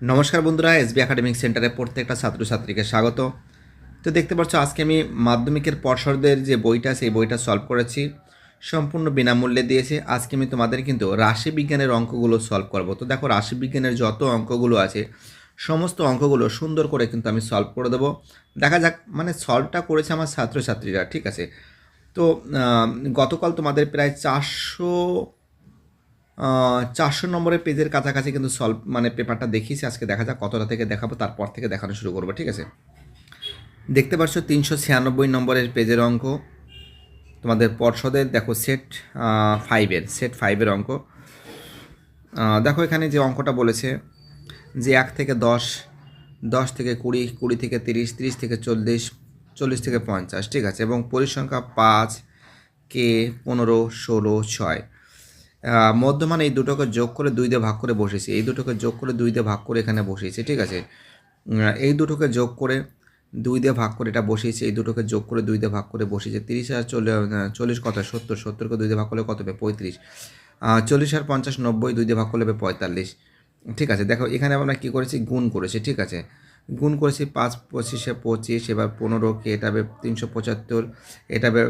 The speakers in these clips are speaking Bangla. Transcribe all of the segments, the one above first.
নমস্কার বন্ধুরা এসবি একাডেমিক সেন্টারে প্রত্যেকটা ছাত্রছাত্রীকে স্বাগত। তো দেখতে পাচ্ছ, আজকে আমি মাধ্যমিকের পর্ষদের যে বইটা, সেই বইটা সলভ করেছি। সম্পূর্ণ বিনামূল্যে দিয়েছে। আজকে আমি তোমাদের কিন্তু রাশি বিজ্ঞানের অঙ্কগুলো সলভ করব। তো দেখো, রাশি বিজ্ঞানের যত অঙ্কগুলো আছে, সমস্ত অঙ্কগুলো সুন্দর করে কিন্তু আমি সলভ করে দেবো। দেখা যাক মানে সলভটা করেছে আমার ছাত্রছাত্রীরা, ঠিক আছে? তো গতকাল তোমাদের প্রায় চারশো চারশো নম্বরের পেজের কাছাকাছি কিন্তু সলভ মানে পেপারটা দেখিয়েছি, আজকে দেখা যাক কতটা থেকে দেখাবো, তারপর থেকে দেখানো শুরু করব, ঠিক আছে? দেখতে পাচ্ছ তিনশো ছিয়ানব্বই নম্বরের পেজের অঙ্ক। তোমাদের পর্ষদের, দেখো সেট ফাইভের সেট ফাইভের অঙ্ক। দেখো এখানে যে অঙ্কটা বলেছে যে এক থেকে দশ দশ থেকে কুড়ি কুড়ি থেকে তিরিশ তিরিশ থেকে চল্লিশ চল্লিশ থেকে পঞ্চাশ, ঠিক আছে? এবং পরিসংখ্যা পাঁচ, কে, পনেরো, ষোলো, ছয়। মধ্যমান এই দুটোকে যোগ করে দুই দিয়ে ভাগ করে বসেছি এই দুটোকে যোগ করে দুই দিয়ে ভাগ করে এখানে বসিয়েছি, ঠিক আছে? এই দুটোকে যোগ করে দুই দিয়ে ভাগ করে এটা বসিয়েছি, এই দুটোকে যোগ করে দুই দিয়ে ভাগ করে বসিয়েছি। তিরিশ আর চল্লিশ কত? সত্তর। সত্তরকে দুই দিয়ে ভাগ করলে কত হবে? পঁয়ত্রিশ। চল্লিশ আর পঞ্চাশ, নব্বই দুই দিয়ে ভাগ করলে হবে পঁয়তাল্লিশ। ঠিক আছে? দেখো, এখানে আমরা কী করেছি? গুণ করেছি, ঠিক আছে? গুণ করেছি পাঁচ পঁচিশে পঁচিশ, এবার পনেরোকে এটা হবে তিনশো পঁচাত্তর, এটা হবে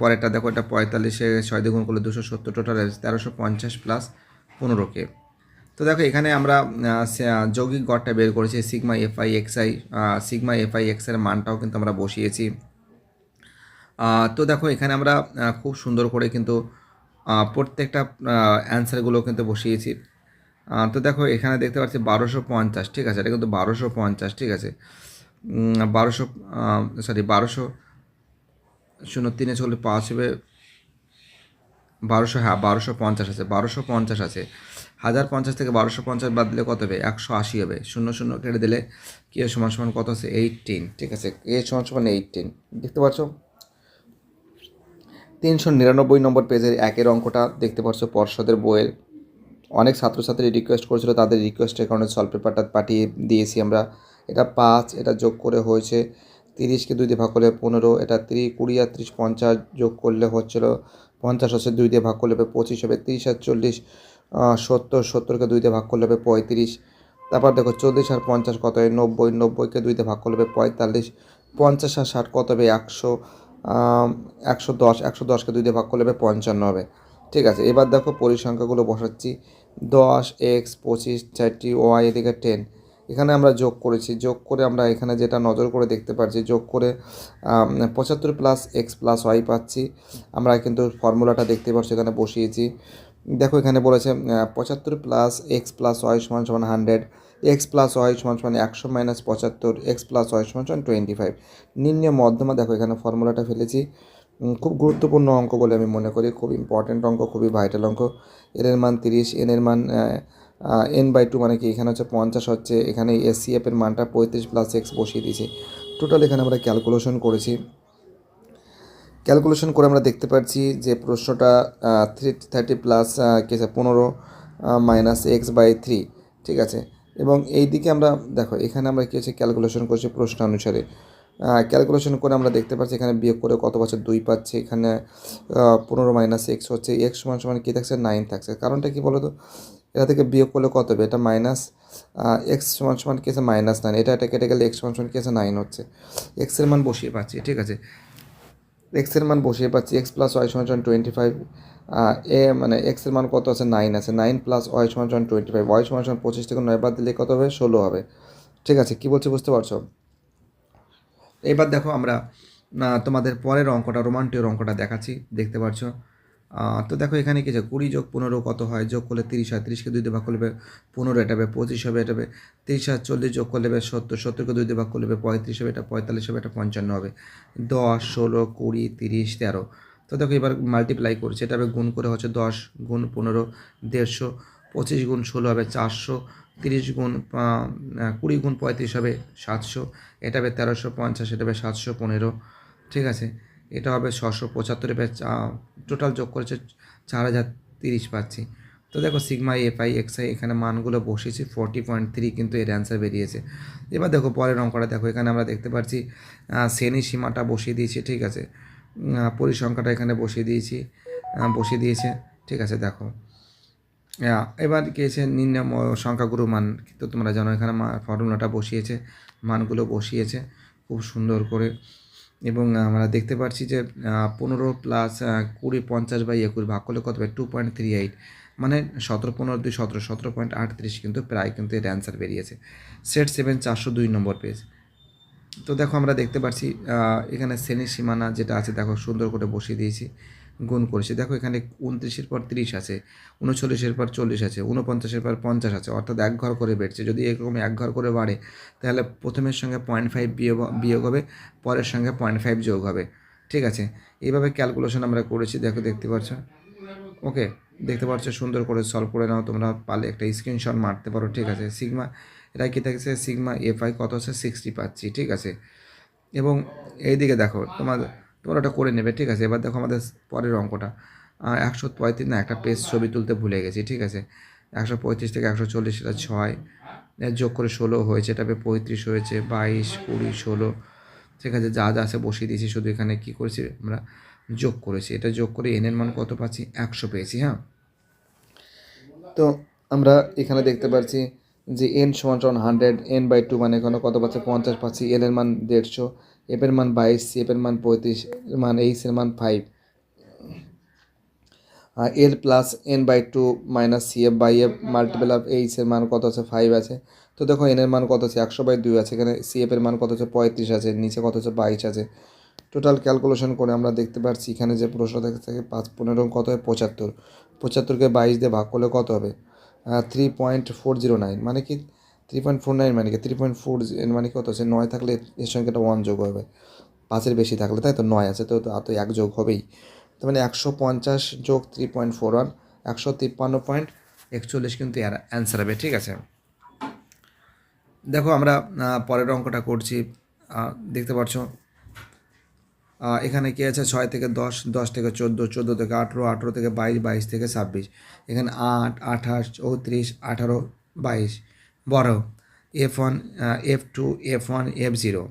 পরেরটা দেখো, এটা পঁয়তাল্লিশে ছয় দিয়ে গুণ করলে দুশো সত্তর টোটাল তেরোশো পঞ্চাশ প্লাস পনেরোকে তো দেখো, এখানে আমরা যৌগিক গড়টা বের করেছি sigma F I X I sigma F I এক্সের মানটাও কিন্তু আমরা বসিয়েছি। তো দেখো, এখানে আমরা খুব সুন্দর করে কিন্তু প্রত্যেকটা অ্যান্সারগুলো কিন্তু বসিয়েছি। তো দেখো, এখানে দেখতে পাচ্ছি বারোশো পঞ্চাশ, ঠিক আছে? এটা কিন্তু বারোশো পঞ্চাশ, ঠিক আছে? বারোশো সরি বারোশো শূন্য তিনে চলে পাঁচ হবে। বারোশো হ্যাঁ বারোশো পঞ্চাশ আছে, বারোশো পঞ্চাশ আছে। হাজার পঞ্চাশ থেকে বারোশো পঞ্চাশ বাদ দিলে কত হবে? একশো আশি হবে। শূন্য শূন্য কেটে দিলে কে সমান সমান কত আছে? এইটিন ঠিক আছে? কে সমান সমান এইটিন দেখতে পাচ্ছ? তিনশো নিরানব্বই নম্বর পেজের একের অঙ্কটা দেখতে পাচ্ছ পর্ষদের বইয়ের। অনেক ছাত্রছাত্রী রিকোয়েস্ট করেছিল, তাদের রিকোয়েস্টের কারণে সলভ পেপারটা পাঠিয়ে দিয়েছি আমরা। এটা পাঁচ, এটা যোগ করে হয়েছে তিরিশকে দুই দিয়ে ভাগ করলে পনেরো, এটা তিরিশ কুড়ি আর ত্রিশ, পঞ্চাশ যোগ করলে হচ্ছিল পঞ্চাশ, হচ্ছে দুই দিয়ে ভাগ করলে হবে পঁচিশ, হবে তিরিশ আর চল্লিশ সত্তর, সত্তরকে দুই দিয়ে ভাগ করলে হবে পঁয়ত্রিশ। তারপর দেখো চল্লিশ আর পঞ্চাশ কত হয়? নব্বই, নব্বইকে দুই দিয়ে ভাগ করলে হবে পঁয়তাল্লিশ। পঞ্চাশ আর ষাট কত হবে? একশো একশো দশ, একশো দশকে দুই দিয়ে ভাগ করলে হবে পঞ্চান্ন হবে। ঠিক আছে, এবার দেখো পরিসংখ্যাগুলো বসাচ্ছি। দশ, এক্স, পঁচিশ, চারটি, ওয়াই, এদিকে টেন। এখানে আমরা যোগ করেছি। যোগ করে আমরা এখানে যেটা নজর করে দেখতে পাচ্ছি, যোগ করে পঁচাত্তর প্লাস এক্স প্লাস ওয়াই পাচ্ছি। আমরা কিন্তু ফর্মুলাটা দেখতে পাচ্ছি, এখানে বসিয়েছি। দেখো এখানে বলেছে পঁচাত্তর প্লাস এক্স প্লাস ওয়াই সমান সমান হান্ড্রেড এক্স প্লাস ওয়াই সমান সমান একশো মাইনাস পঁচাত্তর এক্স প্লাস ওয়াই সমান সমান টোয়েন্টি ফাইভ নিম্নে মধ্যমা দেখো, এখানে ফর্মুলাটা ফেলেছি। খুব গুরুত্বপূর্ণ অঙ্ক বলে আমি মনে করি, খুব ইম্পর্ট্যান্ট অঙ্ক, খুবই ভাইটাল অঙ্ক। এর মান তিরিশ এন এর মান এন বাই টু মানে কি? এখানে হচ্ছে পঞ্চাশ হচ্ছে, এখানে এসিএফ এর মানটা পঁয়ত্রিশ প্লাস এক্স বসিয়ে দিয়েছি। টোটাল এখানে আমরা ক্যালকুলেশন করেছি। ক্যালকুলেশন করে আমরা দেখতে পাচ্ছি যে প্রশ্নটা থ্রি থার্টি প্লাস কে পনেরো মাইনাস এক্স বাই থ্রি ঠিক আছে? এবং এই দিকে আমরা, দেখো, এখানে আমরা কী হচ্ছে? ক্যালকুলেশন করছি প্রশ্ন অনুসারে। ক্যালকুলেশন করে আমরা দেখতে পাচ্ছি এখানে বিয়োগ করে কত বছর দুই পাচ্ছি। এখানে পনেরো মাইনাস এক্স হচ্ছে। এক্স সমান সমান কী থাকছে? নাইন থাকছে। কারণটা কি বলো তো এটা থেকে বিয়োগ করলে কত হবে? এটা মাইনাস এক্স সমান সমান কি আছে মাইনাস নাইন এটা এটা কেটে গেলে এক্স সমান সমান কি আছে নাইন হচ্ছে। এক্সের মান বসিয়ে পাচ্ছি, ঠিক আছে? এক্সের মান বসিয়ে পাচ্ছি এক্স প্লাস ওয়াই সমান সমান টোয়েন্টি ফাইভ এ মানে এক্সের মান কত আছে? নাইন আছে। নাইন প্লাস ওয়াই সমান সমান টোয়েন্টি ফাইভ ওয়াই সমান সমান পঁচিশ থেকে নয় বাদ দিলে কত হবে? ষোলো হবে। ঠিক আছে? কী বলছি বুঝতে পারছ? এবার দেখো আমরা তোমাদের পরের অঙ্কটা, রোমান্টিক অঙ্কটা দেখাচ্ছি। দেখতে পাচ্ছ তো দেখো এখানে কি আছে কুড়ি যোগ পনেরো কত হয়? যোগ করলে তিরিশ হয়। তিরিশকে দুই ভাগ করলে পনেরো, এটা হবে পঁচিশ হবে, এটা হবে তিরিশ আর চল্লিশ যোগ করলে সত্তর। সত্তরকে দুই ভাগ করলে পঁয়ত্রিশ হবে, এটা পঁয়তাল্লিশ হবে, এটা পঞ্চান্ন হবে। দশ, ষোলো, কুড়ি, তিরিশ, তেরো। তো দেখো এবার মাল্টিপ্লাই করছে, এটা হবে গুণ করে হচ্ছে দশ গুণ পনেরো, দেড়শো। পঁচিশ গুণ ষোলো হবে চারশো। তিরিশ গুণ কুড়ি গুণ পঁয়ত্রিশ হবে সাতশো। এটা হবে তেরোশো পঞ্চাশ, এটা হবে সাতশো পনেরো। ঠিক আছে? এটা হবে ছশো পঁচাত্তর টোটাল যোগ করেছে চার হাজার তিরিশ পাচ্ছি। তো দেখো sigma F I X I এখানে মানগুলো বসেছি ফোরটি পয়েন্ট থ্রি কিন্তু এর অ্যান্সার বেরিয়েছে। এবার দেখো পরের অঙ্কটা, দেখো এখানে আমরা দেখতে পাচ্ছি শ্রেণি সীমাটা বসিয়ে দিয়েছি, ঠিক আছে? পরিসংখ্যাটা এখানে বসিয়ে দিয়েছি বসিয়ে দিয়েছে, ঠিক আছে, দেখো। এবার আছে নিম্ন সংখ্যাগুরু মান, তো তোমরা জানো এখানে ফর্মুলাটা বসিয়েছে, মানগুলো বসিয়েছে, খুব সুন্দর করে। এবং আমরা দেখতে পাচ্ছি যে পনেরো প্লাস কুড়ি, পঞ্চাশ বাই একুশ ভাগ করলে কত টু পয়েন্ট থ্রি এইট মানে সতেরো, পনেরো, দুই, সতেরো সতেরো পয়েন্ট আটত্রিশ কিন্তু প্রায় কিন্তু এর অ্যান্সার বেরিয়েছে। সেট সেভেন চারশো দুই নম্বর পেজ তো দেখো আমরা দেখতে পাচ্ছি এখানে শ্রেণির সীমানা যেটা আছে, দেখো সুন্দর করে বসিয়ে দিয়েছি। গুণ করেছি। দেখো এখানে উনত্রিশের পর তিরিশ আছে, উনচল্লিশের পর চল্লিশ আছে, উনপঞ্চাশের পর পঞ্চাশ আছে, অর্থাৎ এক ঘর করে বেড়ছে। যদি এরকম এক ঘর করে বাড়ে, তাহলে প্রথমের সঙ্গে পয়েন্ট ফাইভ বিয়োগ বিয়োগ হবে, পরের সঙ্গে পয়েন্ট ফাইভ যোগ হবে। ঠিক আছে? এইভাবে ক্যালকুলেশন আমরা করেছি, দেখো দেখতে পাচ্ছ? ওকে? দেখতে পাচ্ছ? সুন্দর করে সলভ করে নাও, তোমরা পালে একটা স্ক্রিনশট মারতে পারো, ঠিক আছে? সিগমা এটা কী থাকছে? সিগমা এফ আই কত আছে? সিক্সটি পাচ্ছি, ঠিক আছে? এবং এইদিকে দেখো তোমার তোমরা ওটা করে নেবে, ঠিক আছে? এবার দেখো আমাদের পরের অঙ্কটা। একশো পঁয়ত্রিশ, না, একটা পেজ ছবি তুলতে ভুলে গেছি, ঠিক আছে? একশো পঁয়ত্রিশ থেকে একশো চল্লিশ এটা ছয়। যোগ করে ষোলো হয়েছে, এটা পঁয়ত্রিশ হয়েছে, বাইশ, কুড়ি, ষোলো। ঠিক আছে, যা যা আছে বসিয়ে দিয়েছি, শুধু এখানে কী করেছি আমরা? যোগ করেছি। এটা যোগ করে এনের মান কত পাচ্ছি? একশো পেয়েছি হ্যাঁ? তো আমরা এখানে দেখতে পাচ্ছি যে এন সমান সমান হান্ড্রেড এন বাই টু মানে এখানে কত পাচ্ছে? পঞ্চাশ পাচ্ছি। এল এর মান দেড়শো। এফ এর মান বাইশ সি এফ এর মান পঁয়ত্রিশ মান এইচ, এর মান five. L plus N by two minus C F by F multiple of এর মান কত আছে? ফাইভ আছে। তো দেখো এন এর মান কত আছে? একশো বাই দুই আছে। এখানে সি এফ এর মান কত আছে? পঁয়ত্রিশ আছে। নিচে কত আছে? বাইশ আছে। টোটাল ক্যালকুলেশন করে আমরা দেখতে পাচ্ছি এখানে যে প্রশ্ন থেকে থাকে, পাঁচ পনেরো কত হয়? পঁচাত্তর। পঁচাত্তরকে বাইশ দিয়ে ভাগ করলে কত হবে? Three point four zero nine মানে কি? থ্রি পয়েন্ট ফোর নাইন মানে কি? থ্রি পয়েন্ট ফোর মানে কত আছে নয় থাকলে এর সঙ্গে একটা ওয়ান যোগ হবে। পাঁচের বেশি থাকলে, তাই তো? নয় আছে, তো তো এক যোগ হবেই। তার মানে একশো পঞ্চাশ যোগ থ্রি পয়েন্ট ফোর ওয়ান একশো তিপ্পান্ন পয়েন্ট একচল্লিশ কিন্তু এর অ্যান্সার হবে, ঠিক আছে? দেখো আমরা পরের অঙ্কটা করছি। দেখতে পাচ্ছ? এখানে কি আছে? ছয় থেকে দশ দশ থেকে চোদ্দ চোদ্দ থেকে আঠেরো আঠেরো থেকে বাইশ বাইশ থেকে ছাব্বিশ। এখানে আট, আঠাশ, চৌত্রিশ, আঠারো, বাইশ। বড় F one F two F one F zero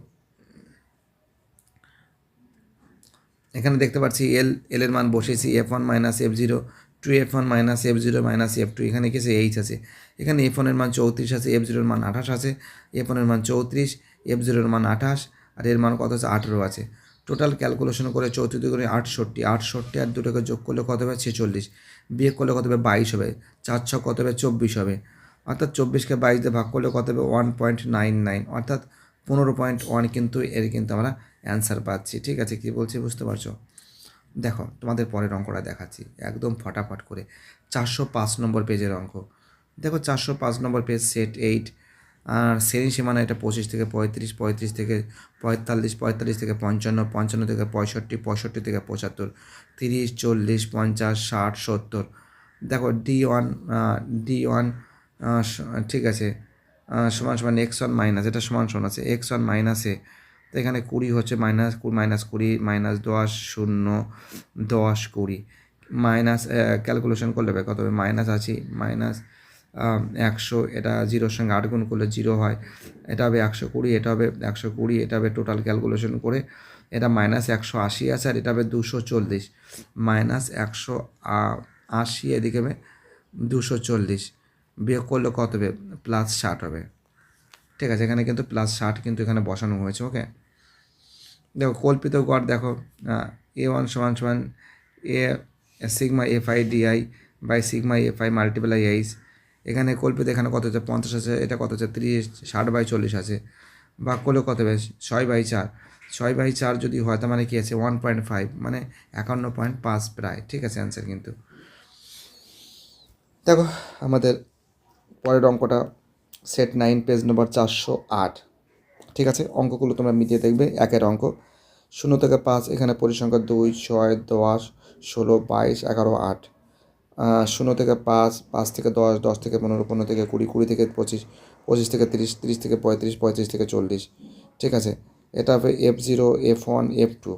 এখানে দেখতে পাচ্ছি এল এল এর মান বসেছি F one minus F zero two F one minus F zero minus F two এখানে কি আছে এইচ আছে। এখানে এফ ওয়ানের মান চৌত্রিশ আছে এফ জিরোর মান আঠাশ আছে। এফ ওয়ানের মান চৌত্রিশ এফ জিরোর মান আঠাশ, আর এর মান কত আছে? আঠেরো আছে। টোটাল ক্যালকুলেশন করে চৌত্রিশ করে আটষট্টি আটষট্টি আর দুটোকে যোগ করলে কত হবে? ছেচল্লিশ। বিয়োগ করলে কত হবে? বাইশ হবে। চার ছ কত হবে? চব্বিশ হবে। অর্থাৎ চব্বিশকে বাইশ দিয়ে ভাগ করলে কত হবে? ওয়ান পয়েন্ট নাইন নাইন অর্থাৎ পনেরো পয়েন্ট ওয়ান কিন্তু এর কিন্তু আমরা অ্যান্সার পাচ্ছি। ঠিক আছে, কী বলছি বুঝতে পারছ? দেখো, তোমাদের পরের অঙ্কটা দেখাচ্ছি, একদম ফটাফট করে। চারশো পাঁচ নম্বর পেজের অঙ্ক। দেখো, চারশো পাঁচ নম্বর পেজ সেট এইট আর শ্রেণি সীমানা এটা পঁচিশ থেকে পঁয়ত্রিশ পঁয়ত্রিশ থেকে পঁয়তাল্লিশ পঁয়তাল্লিশ থেকে পঞ্চান্ন পঞ্চান্ন থেকে পঁয়ষট্টি পঁয়ষট্টি থেকে পঁচাত্তর, তিরিশ, চল্লিশ, পঞ্চাশ, ষাট, সত্তর। দেখো ডি ওয়ান ডি ওয়ান ঠিক আছে। সমান সমান এক্স ওয়ান মাইনাস এটা সমান সমান আছে। এক্স ওয়ান মাইনাসে তো এখানে কুড়ি হচ্ছে মাইনাস মাইনাস কুড়ি মাইনাস দশ, শূন্য, দশ, কুড়ি। মাইনাস ক্যালকুলেশন করলে হবে কত হবে? মাইনাস আছি মাইনাস একশো, এটা জিরোর সঙ্গে আট গুণ করলে জিরো হয়। এটা হবে একশো কুড়ি, এটা হবে একশো কুড়ি, এটা হবে টোটাল ক্যালকুলেশন করে। এটা মাইনাস একশো আশি আছে আর এটা হবে দুশো চল্লিশ। মাইনাস একশো আশি, এদিকে হবে দুশো চল্লিশ। বিয়োগ করলে কত হবে? প্লাস ষাট হবে। ঠিক আছে, এখানে কিন্তু প্লাস ষাট কিন্তু এখানে বসানো হয়েছে ওকে দেখো, কল্পিত গড় দেখো এ ওয়ান সমান সমান A sigma F I D I by sigma F I multiply H এখানে কল্পিত এখানে কত হচ্ছে? পঞ্চাশ আছে, এটা কত হচ্ছে? তিরিশ, ষাট বাই চল্লিশ আছে। বা করলে কত হবে? ছয় বাই চার। ছয় বাই চার যদি হয়, তার মানে কী আছে? ওয়ান পয়েন্ট ফাইভ মানে একান্ন পয়েন্ট পাঁচ প্রায়। ঠিক আছে অ্যান্সার কিন্তু। দেখো, আমাদের পরের অঙ্কটা সেট নাইন পেজ নম্বর চারশো আট। ঠিক আছে? অঙ্কগুলো তোমরা মিলিয়ে দেখবে, একের অঙ্ক। শূন্য থেকে পাঁচ, এখানে পরিসংখ্যা দুই, ছয়, দশ, ষোলো, বাইশ, এগারো, আট। শূন্য থেকে পাঁচ পাঁচ থেকে দশ দশ থেকে পনেরো পনেরো থেকে কুড়ি কুড়ি থেকে পঁচিশ পঁচিশ থেকে তিরিশ তিরিশ থেকে পঁয়ত্রিশ পঁয়ত্রিশ থেকে চল্লিশ। ঠিক আছে? এটা হবে F zero F one F two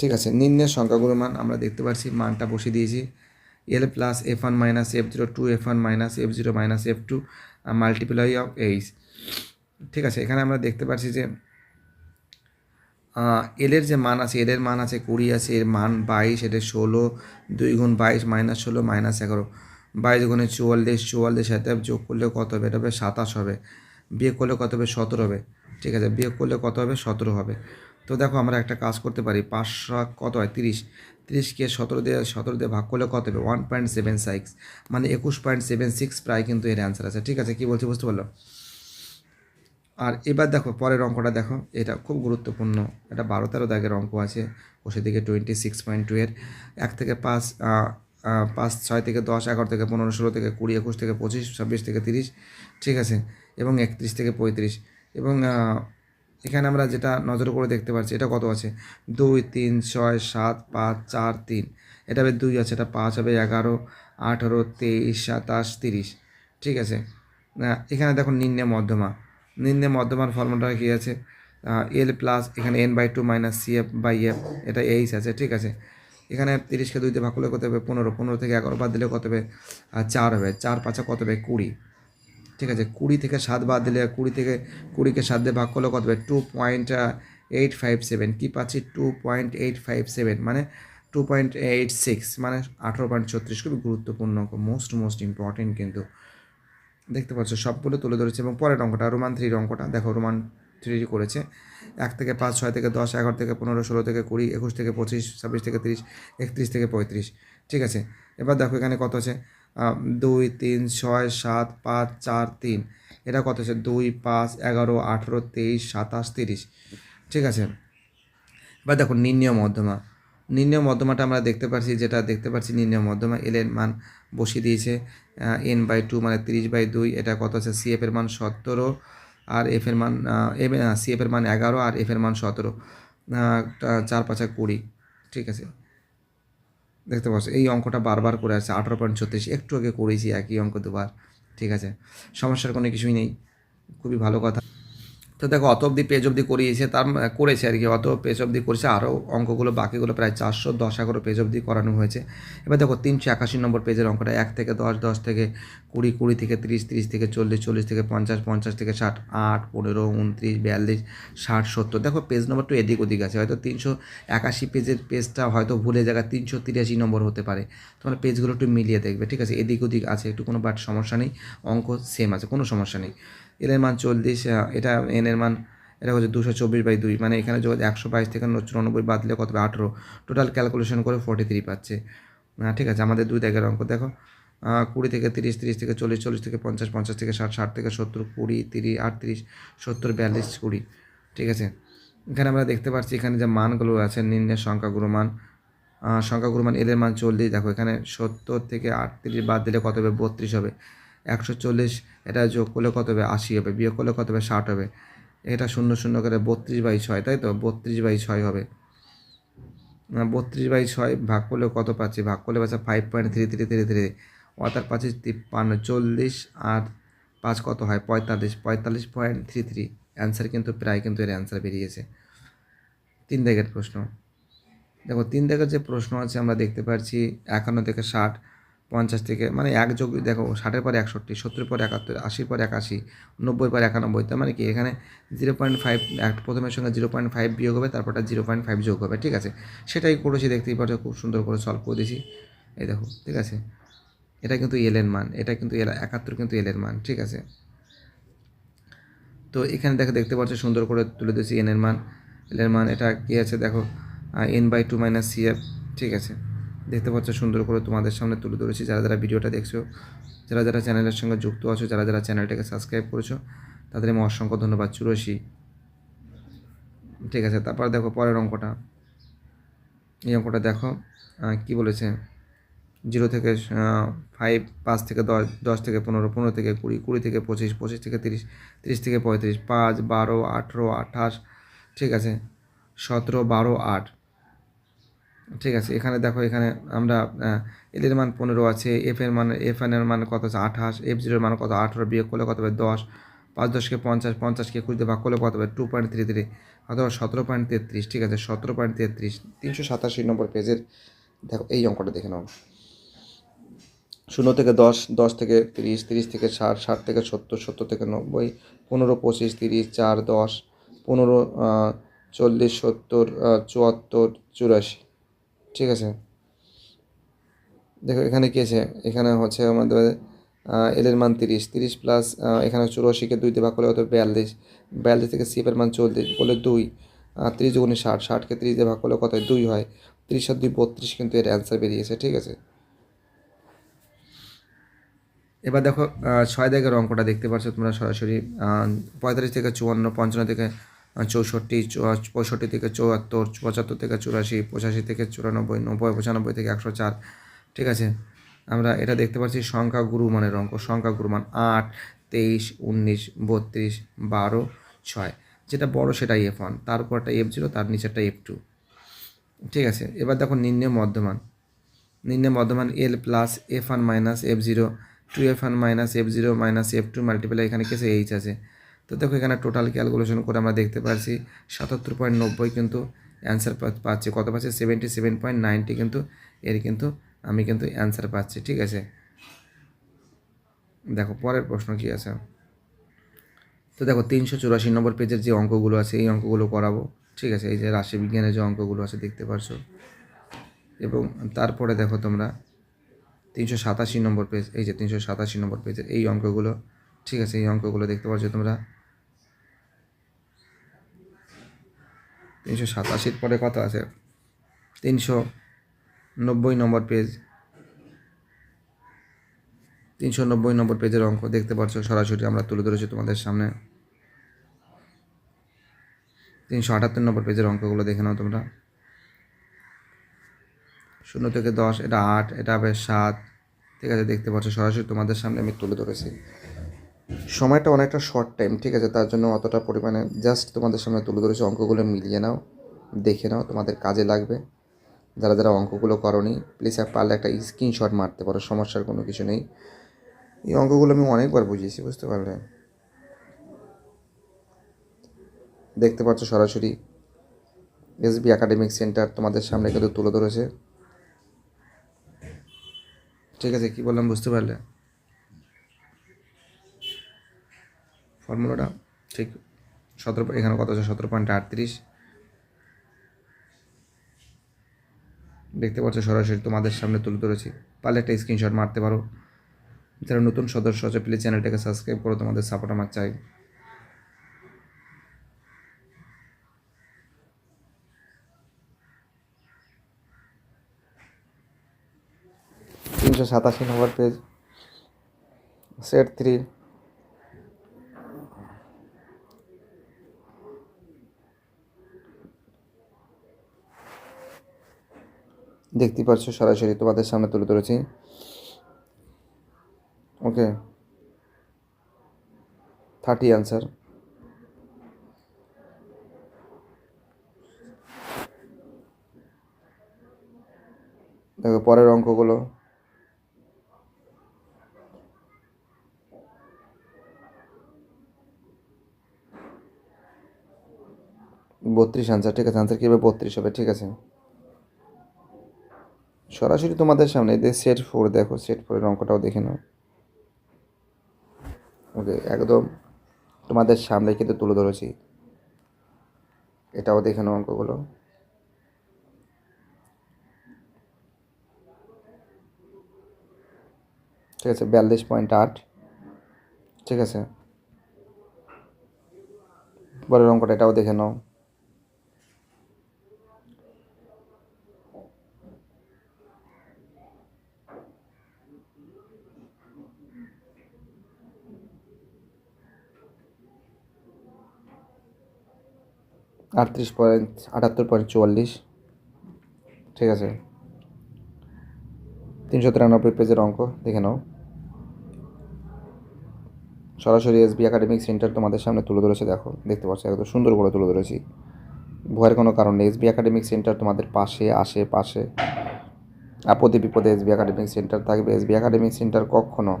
ঠিক আছে? নিম্নের সংখ্যাগুলোর মান আমরা দেখতে পাচ্ছি, মানটা বসিয়ে দিয়েছি। Minus F zero two F one minus F zero minus F two multiply of H ঠিক আছে, এখানে আমরা দেখতে পাচ্ছি যে এলের যে মান আছে এলের মান আছে কুড়ি, আছে এর মান বাইশ, এটা ষোলো, দুই গুণ বাইশ মাইনাস ষোলো মাইনাস এগারো। বাইশ গুণে চুয়াল্লিশ চুয়াল্লিশ সাথে যোগ করলে কত হবে? এটা হবে সাতাশ হবে। বিয়োগ করলে কত হবে? সতেরো হবে। ঠিক আছে, বিয়োগ করলে কত হবে? সতেরো হবে। তো দেখো আমরা একটা কাজ করতে পারি, পাঁচশো কত হয়? তিরিশ। তিরিশকে সতেরো দিয়ে সতেরো দিয়ে ভাগ করলে কত হবে? ওয়ান পয়েন্ট সেভেন সিক্স মানে একুশ পয়েন্ট সেভেন সিক্স প্রায় কিন্তু এর অ্যান্সার আছে। ঠিক আছে, কী বলছি বুঝতে পারল আর এবার দেখো, পরের অঙ্কটা দেখো। এটা খুব গুরুত্বপূর্ণ। এটা বারো তেরো দাগের অঙ্ক আছে। বসে দিকে টোয়েন্টি সিক্স পয়েন্ট টু এর। এক থেকে পাঁচ পাঁচ, ছয় থেকে দশ, এগারো থেকে পনেরো, ষোলো থেকে কুড়ি, একুশ থেকে পঁচিশ, ছাব্বিশ থেকে তিরিশ। ঠিক আছে? এবং একত্রিশ থেকে পঁয়ত্রিশ। এবং এখানে আমরা যেটা নজর করে দেখতে পাচ্ছি এটা কত আছে? দুই, তিন, ছয়, সাত, পাঁচ, চার, তিন। এটা হবে দুই আছে, এটা পাঁচ হবে এগারো, আঠারো, তেইশ, সাতাশ, তিরিশ। ঠিক আছে? এখানে দেখো নিম্নে মধ্যমা। নিম্নে মধ্যমার ফর্মুলাটা কী আছে? এল প্লাস এখানে N by two minus C F by F এটা এইচ আছে, ঠিক আছে? এখানে তিরিশকে দুইতে ভাগ করলে কত হবে? পনেরো। পনেরো থেকে এগারো বাদ দিলে কত হবে? চার হবে। চার পাঁচা কত হবে? কুড়ি। ঠিক আছে, কুড়ি থেকে সাত বাদ দিলে কুড়ি থেকে কুড়িকে সাত দিয়ে ভাগ করলে কত হবে? Two point eight five seven কী পাচ্ছি? Two point eight five seven মানে টু পয়েন্ট এইট সিক্স মানে আঠেরো পয়েন্ট ছত্রিশ খুবই গুরুত্বপূর্ণ মোস্ট মোস্ট ইম্পর্টেন্ট কিন্তু। দেখতে পাচ্ছ, সবগুলো তুলে ধরেছে এবং পরের অঙ্কটা রোমান থ্রির অঙ্কটা। দেখো রোমান থ্রি করেছে। এক থেকে পাঁচ, ছয় থেকে দশ, এগারো থেকে পনেরো, ষোলো থেকে কুড়ি, একুশ থেকে পঁচিশ, ছাব্বিশ থেকে তিরিশ, একত্রিশ থেকে পঁয়ত্রিশ। ঠিক আছে, এবার দেখো এখানে কত আছে? দুই, তিন, ছয়, সাত, পাঁচ, চার, তিন। এটা কত আছে দুই, পাঁচ, এগারো, আঠেরো, তেইশ, সাতাশ, তিরিশ। ঠিক আছে? এবার দেখো নির্ণয় মধ্যমা। নির্ণয় মধ্যমাটা আমরা দেখতে পাচ্ছি যেটা দেখতে পাচ্ছি নির্ণয় মধ্যমা এল এর মান বসিয়ে দিয়েছে। এন বাই টু মানে তিরিশ বাই দুই, এটা কত আছে সি এফ এর মান সতেরো, আর এফ এর মান সি এফ এর মান এগারো, আর এফ এর মান সতেরো। চার, পাঁচা কুড়ি। ঠিক আছে? দেখতে পাচ্ছ, এই অঙ্কটা বারবার করে আছে, আঠারো পয়েন্ট ছত্রিশ, একটু আগে করেছি একই অঙ্ক দুবার, ঠিক আছে? সমস্যার কোনো কিছুই নেই, খুবই ভালো কথা। তো দেখো অত অবধি পেজ অবধি করিয়েছে, তার করেছে আর কি। অত পেজ অবধি করেছে আরও অঙ্কগুলো বাকিগুলো প্রায় চারশো দশ এগারো পেজ অবধি করানো হয়েছে। এবার দেখো তিনশো একাশি নম্বর পেজের অঙ্কটা এক থেকে দশ দশ থেকে কুড়ি কুড়ি থেকে তিরিশ তিরিশ থেকে চল্লিশ চল্লিশ থেকে পঞ্চাশ পঞ্চাশ থেকে ষাট, আট, পনেরো, উনত্রিশ, বিয়াল্লিশ, ষাট, সত্তর। দেখো পেজ নম্বর নম্বরটা এদিক ওদিক আছে, হয়তো তিনশো একাশি পেজের পেজটা হয়তো ভুলে জায়গায় তিনশো তিরাশি নম্বর হতে পারে। তোমরা পেজগুলো একটু মিলিয়ে দেখবে, ঠিক আছে? এদিক ওদিক আছে, একটু কোনো বাট সমস্যা নেই, অঙ্ক সেম আছে, কোনো সমস্যা নেই। এর মান চল্লিশ আহ, এটা এন এর মান এটা হচ্ছে দুশো চব্বিশ বাই দুই মানে এখানে যদি একশো বাইশ থেকে চুরানব্বই বাদ দিলে কত আঠেরো। টোটাল ক্যালকুলেশন করে ফর্টি থ্রি পাচ্ছে। আহ, ঠিক আছে আমাদের দুই দাগের অঙ্ক দেখো। কুড়ি থেকে তিরিশ তিরিশ থেকে চল্লিশ চল্লিশ থেকে পঞ্চাশ পঞ্চাশ থেকে ষাট ষাট থেকে সত্তর কুড়ি তিরিশ আটত্রিশ সত্তর বিয়াল্লিশ কুড়ি ঠিক আছে? এখানে আমরা দেখতে পাচ্ছি এখানে যে মানগুলো আছে নিম্নের সংখ্যাগুলো মান। আহ, সংখ্যাগুলো মান এদের মান চল্লিশ দেখো এখানে সত্তর থেকে আটত্রিশ বাদ দিলে কত হবে? বত্রিশ হবে। একশো চল্লিশ, এটা যোগ করলে কত হবে? আশি হবে। বিয়োগ করলে কত হবে? ষাট হবে। এটা শূন্য শূন্য করে বত্রিশ বাই ছয়, তাই তো? বত্রিশ বাই ছয় হবে। বত্রিশ বাই ছয় ভাগ করলে কত পাচ্ছি? ভাগ করলে পাচ্ছে five point three three three three অর্থাৎ পাচ্ছি তিপ্পান্ন, চল্লিশ আর পাঁচ কত হয়? পঁয়তাল্লিশ। পঁয়তাল্লিশ পয়েন্ট থ্রি থ্রি অ্যান্সার কিন্তু প্রায় কিন্তু এর অ্যান্সার বেরিয়েছে। তিন দাগের প্রশ্ন। দেখো, তিন দাগের যে প্রশ্ন আছে আমরা দেখতে পাচ্ছি একান্ন থেকে ষাট। পঞ্চাশ থেকে মানে এক যোগ, দেখো, ষাটের পর একষট্টি, সত্তরের পর একাত্তর, আশির পর একাশি নব্বই পর একানব্বই, তার মানে কি, এখানে জিরো পয়েন্ট ফাইভ এক প্রথমের সঙ্গে জিরো পয়েন্ট ফাইভ বিয়োগ হবে, তারপরটা জিরো পয়েন্ট ফাইভ যোগ হবে, ঠিক আছে? সেটাই করেছি, দেখতেই পাচ্ছ, খুব সুন্দর করে সলভ করে দিয়েছি। এই দেখো, ঠিক আছে? এটা কিন্তু এলের মান, এটা কিন্তু এল একাত্তর কিন্তু এলের মান, ঠিক আছে? তো এখানে দেখো, দেখতে পাচ্ছ, সুন্দর করে তুলে দিয়েছি এন এর মান। এল এর মান এটা কী আছে, দেখো N by two minus C F ঠিক আছে? দেখতে পাচ্ছ, সুন্দর করে তোমাদের সামনে তুলে ধরেছি। যারা যারা ভিডিওটা দেখছ, যারা যারা চ্যানেলের সঙ্গে যুক্ত আছো, যারা যারা চ্যানেলটাকে সাবস্ক্রাইব করেছ, তাদের আমি অসংখ্য ধন্যবাদ। চুরসি ঠিক আছে, তারপর দেখো পরের অঙ্কটা। এই অঙ্কটা দেখো কি বলেছে? জিরো থেকে ফাইভ পাঁচ থেকে দশ দশ থেকে পনেরো পনেরো থেকে কুড়ি কুড়ি থেকে পঁচিশ পঁচিশ থেকে তিরিশ তিরিশ থেকে পঁয়ত্রিশ, পাঁচ, বারো, আঠেরো, আঠাশ, ঠিক আছে, সতেরো, বারো, আট। ঠিক আছে, এখানে দেখো, এখানে আমরা এল এর মান পনেরো আছে এফ এর মান এফ এন এর মান কত আছে? আঠাশ এফ জিরোর মান কত? আঠেরো বিয়োগ করলে কত হবে? দশ, পাঁচ দশকে পঞ্চাশ, পঞ্চাশকে একুশ ভাগ করলে কত হবে? টু পয়েন্ট থ্রি থ্রি অথবা সতেরো পয়েন্ট তেত্রিশ, ঠিক আছে? সতেরো পয়েন্ট তেত্রিশ, তিনশো সাতাশি নম্বর পেজের, দেখো, এই অঙ্কটা দেখে নাও। শূন্য থেকে দশ দশ থেকে তিরিশ তিরিশ থেকে ষাট ষাট থেকে সত্তর সত্তর থেকে নব্বই, পনেরো, পঁচিশ, তিরিশ, চার, দশ, পনেরো চল্লিশ, সত্তর চুয়াত্তর, চুরাশি। ঠিক আছে? দেখো, এখানে কি আছে? এখানে হচ্ছে আমাদের এল এর মান তিরিশ। তিরিশ প্লাস এখানে চুরাশিকে দুই দিয়ে ভাগ করলে হতো বিয়াল্লিশ। বিয়াল্লিশ থেকে সি এর মান চল্লিশ বলে দুই। তিরিশ দুগুণে ষাট। ষাটকে তিরিশ দিয়ে ভাগ করলে কত দুই হয়। তিরিশ আর দুই বত্রিশ কিন্তু এর অ্যান্সার বেরিয়েছে, ঠিক আছে? এবার দেখো ছয় দাগের অঙ্কটা দেখতে পাচ্ছ তোমরা সরাসরি। পঁয়তাল্লিশ থেকে চুয়ান্ন, পঞ্চান্ন থেকে চৌষট্টি পঁয়ষট্টি থেকে চুয়াত্তর, পঁচাত্তর থেকে চুরাশি, পঁচাশি থেকে চুরানব্বই, নব্বই, পঁচানব্বই থেকে একশো চার। ঠিক আছে? আমরা এটা দেখতে পাচ্ছি সংখ্যা গুরু মানের অঙ্ক। সংখ্যা গুরু মান আট, তেইশ, উনিশ, বত্রিশ, বারো, ছয়। যেটা বড় সেটা এফ ওয়ান উপরটা এফ জিরো তার নিচেরটা এফ টু ঠিক আছে? এবার দেখো নিম্নে মধ্যমান। নিম্নে মধ্যমান L plus F one minus F zero two F one minus F zero minus F two multiply এখানে কেসে এইচ আছে। তো দেখো এখানে টোটাল ক্যালকুলেশন করে আমরা দেখতে পারছি সাতাত্তর পয়েন্ট নব্বই কিন্তু অ্যান্সার পাচ্ছি। কত পাচ্ছি? সেভেন্টি সেভেন পয়েন্ট নাইনটি কিন্তু এর কিন্তু আমি কিন্তু অ্যান্সার পাচ্ছি, ঠিক আছে? দেখো, পরের প্রশ্ন কী আছে? তো দেখো, তিনশো চুরাশি নম্বর পেজের যে অঙ্কগুলো আছে, এই অঙ্কগুলো করাবো, ঠিক আছে? এই যে রাশিবিজ্ঞানের যে অঙ্কগুলো আছে, দেখতে পারছ? এবং তারপরে দেখো তোমরা, তিনশো সাতাশি নম্বর পেজ এই যে তিনশো সাতাশি নম্বর পেজের এই অঙ্কগুলো, ঠিক আছে? এই অঙ্কগুলো দেখতে পাচ্ছ তোমরা? তিনশো সাতাশির পরে কত আছে? তিনশো নব্বই নম্বর পেজ। তিনশো নব্বই নম্বর পেজের অঙ্ক দেখতে পাচ্ছ, সরাসরি আমরা তুলে ধরেছি তোমাদের সামনে। তিনশো আটাত্তর নম্বর পেজের অঙ্কগুলো দেখে নাও তোমরা। শূন্য থেকে দশ, এটা আট, এটা হবে সাত। ঠিক আছে, দেখতে পাচ্ছ, সরাসরি তোমাদের সামনে আমি তুলে ধরেছি। সময়টা অনেকটা শর্ট টাইম ঠিক আছে? তার জন্য অতটা পরিমাণে জাস্ট তোমাদের সামনে তুলে ধরেছি, অঙ্কগুলো মিলিয়ে নাও, দেখে নাও তোমাদের কাজে লাগবে। যারা যারা অঙ্কগুলো করনি প্লিজ পারলে একটা স্ক্রিনশট মারতে পারো, সমস্যার কোনো কিছু নেই। এই অঙ্কগুলো আমি অনেকবার বুঝিয়েছি, বুঝতে পারলে? দেখতে পাচ্ছ সরাসরি এসবি একাডেমিক সেন্টার তোমাদের সামনে কিন্তু তুলে ধরেছে। ঠিক আছে, কি বললাম, বুঝতে পারলে? ফর্মুলাটা, ঠিক, সতেরো, এখানে কত আছে? সতেরো পয়েন্ট আটত্রিশ। দেখতে পাচ্ছ সরাসরি তোমাদের সামনে তুলে ধরেছি। পারলে একটা স্ক্রিনশট মারতে পারো। যারা নতুন সদস্য আছে প্লিজ চ্যানেলটাকে সাবস্ক্রাইব করো, তোমাদের সাপোর্ট আমার চাই। তিনশো সাতাশি নম্বর পেজ সেট থ্রি দেখতে পাচ্ছ, সরাসরি তোমাদের সামনে তুলে ধরেছি। ওকে। থার্টি অ্যান্সার দেখো, পরের অঙ্কগুলো। বত্রিশ আনসার, ঠিক আছে? আনসার কীভাবে বত্রিশ হবে, ঠিক আছে। সরাসরি তোমাদের সামনে সেট ফোর দেখো সেট ফোরের অঙ্কটাও দেখে নাও। ওকে, একদম তোমাদের সামনে কিন্তু তুলে ধরেছি। এটাও দেখে নাও অঙ্কগুলো। ঠিক আছে, বিয়াল্লিশ পয়েন্ট আট। ঠিক আছে। পরের অঙ্কটা এটাও দেখে নাও। আটত্রিশ পয়েন্ট, আটাত্তর পয়েন্ট চুয়াল্লিশ। ঠিক আছে। তিনশো তিরানব্বই পেজের অঙ্ক, দেখে নাও। সরাসরি এসবি একাডেমিক সেন্টার তোমাদের সামনে তুলে ধরেছে, দেখো, দেখতে পাচ্ছ একদম সুন্দর করে তুলে ধরেছি। ভয়ের কোনো কারণ নেই এসবি একাডেমিক সেন্টার তোমাদের পাশে, আসে, পাশে। আপদে বিপদে এসবি একাডেমিক সেন্টার থাকবে। এসবি একাডেমিক সেন্টার কখনো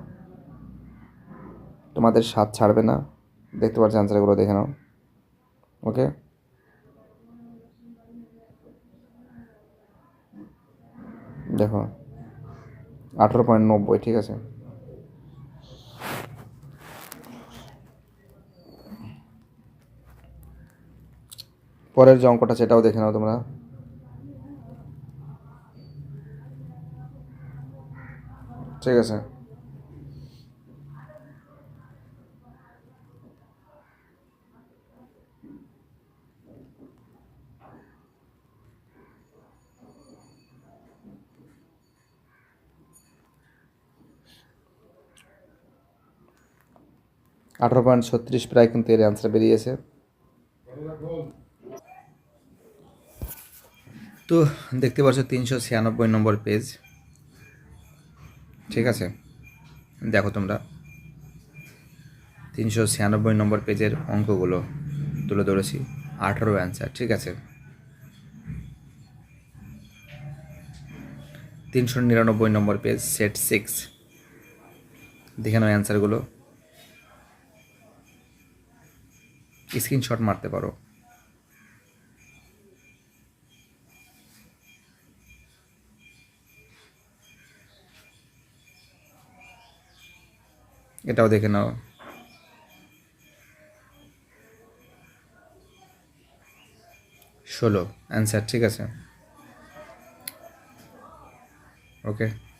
তোমাদের স্বাদ ছাড়বে না। দেখতে পাচ্ছ অ্যান্সারগুলো দেখে নাও। ওকে দেখো, আঠেরো পয়েন্ট নব্বই, ঠিক আছে? পরের যে অঙ্কটা সেটাও দেখে নাও তোমরা। ঠিক আছে? আঠারো পয়েন্ট ছত্রিশ প্রায় কিন্তু এর অ্যান্সার বেরিয়েছে। তো দেখতে পাচ্ছ তিনশো ছিয়ানব্বই নম্বর পেজ ঠিক আছে? দেখো তোমরা। তিনশো ছিয়ানব্বই নম্বর পেজের অঙ্কগুলো তুলে ধরেছি। আঠারো অ্যান্সার ঠিক আছে? তিনশো নিরানব্বই নম্বর পেজ সেট সিক্স দেখে নাও অ্যান্সারগুলো স্ক্রিনশট মারতে পারো। এটাও দেখে নাও। ষোলো অ্যান্সার ঠিক আছে। ওকে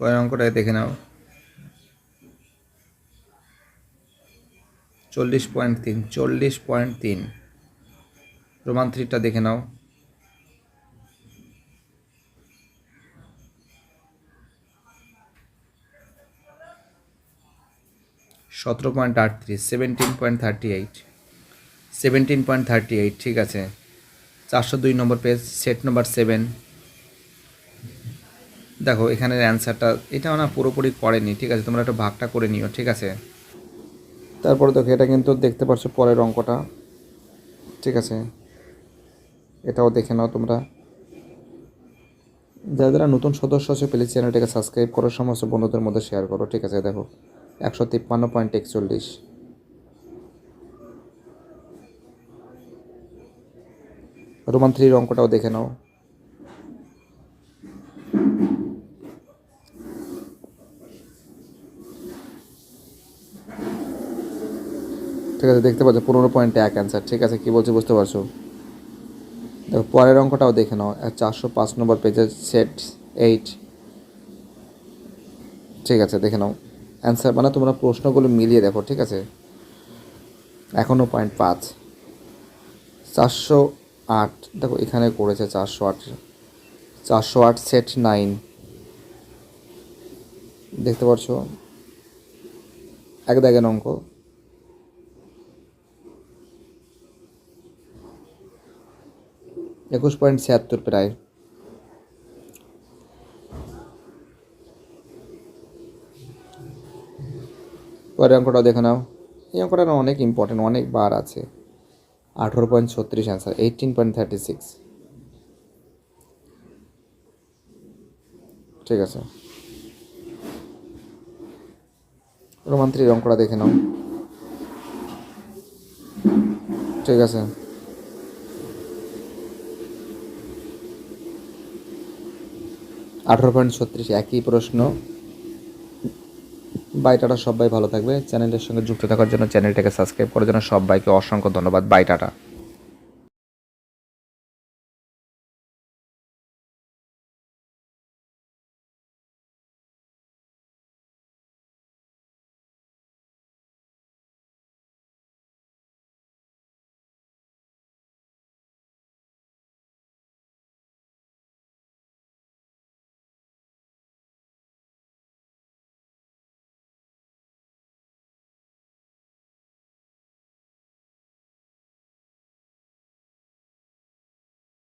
পরের অঙ্কটা দেখে নাও। চল্লিশ পয়েন্ট তিন, চল্লিশ পয়েন্ট তিন। রোমান থ্রিটা দেখে নাও। সতেরো পয়েন্ট আটত্রিশ seventeen point thirty eight seventeen point thirty eight ঠিক আছে। চারশো দুই number page set number seven দেখো, এখানের অ্যান্সারটা এটাও না পুরোপুরি করেনি ঠিক আছে? তোমরা একটু ভাগটা করে নিও, ঠিক আছে? তারপরে দেখো, এটা কিন্তু দেখতে পাচ্ছ পরের অঙ্কটা, ঠিক আছে? এটাও দেখে নাও তোমরা। যারা যারা নতুন সদস্য আছে প্লিজ চ্যানেলটাকে সাবস্ক্রাইব করো, সমস্ত বন্ধুদের মধ্যে শেয়ার করো, ঠিক আছে? দেখো, একশো তিপ্পান্ন পয়েন্ট একচল্লিশ। রোমান থ্রির অঙ্কটাও দেখে নাও। ঠিক আছে, দেখতে পাচ্ছ, পনেরো পয়েন্ট এক অ্যান্সার ঠিক আছে, কী বলছি বুঝতে পারছ? দেখো, পরের অঙ্কটাও দেখে নাও চারশো পাঁচ নম্বর পেজের সেট এইট ঠিক আছে, দেখে নাও অ্যান্সার মানে তোমরা প্রশ্নগুলো মিলিয়ে দেখো, ঠিক আছে? এখনও পয়েন্ট পাঁচ। চারশো আট, দেখো, এখানে করেছে চারশো আট। চারশো আট সেট নাইন দেখতে পাচ্ছ এক দাগের অঙ্ক। একুশ পয়েন্ট ছিয়াত্তর প্রায়। পরের অঙ্কটা দেখে নাও। এই অঙ্কটা অনেক ইম্পর্টেন্ট অনেক বার আছে। আঠেরো পয়েন্ট ছত্রিশ answer eighteen point thirty six ঠিক আছে। রোমান্ত্রীর অঙ্কটা দেখে নাও। ঠিক আছে। আঠারো পয়েন্ট ছত্রিশ, একই প্রশ্ন। বাই টাটা সবাই ভালো থাকবে। চ্যানেলের সঙ্গে যুক্ত থাকার জন্য চ্যানেলটাকে সাবস্ক্রাইব করার জন্য সবাইকে অসংখ্য ধন্যবাদ। বাইটাটা।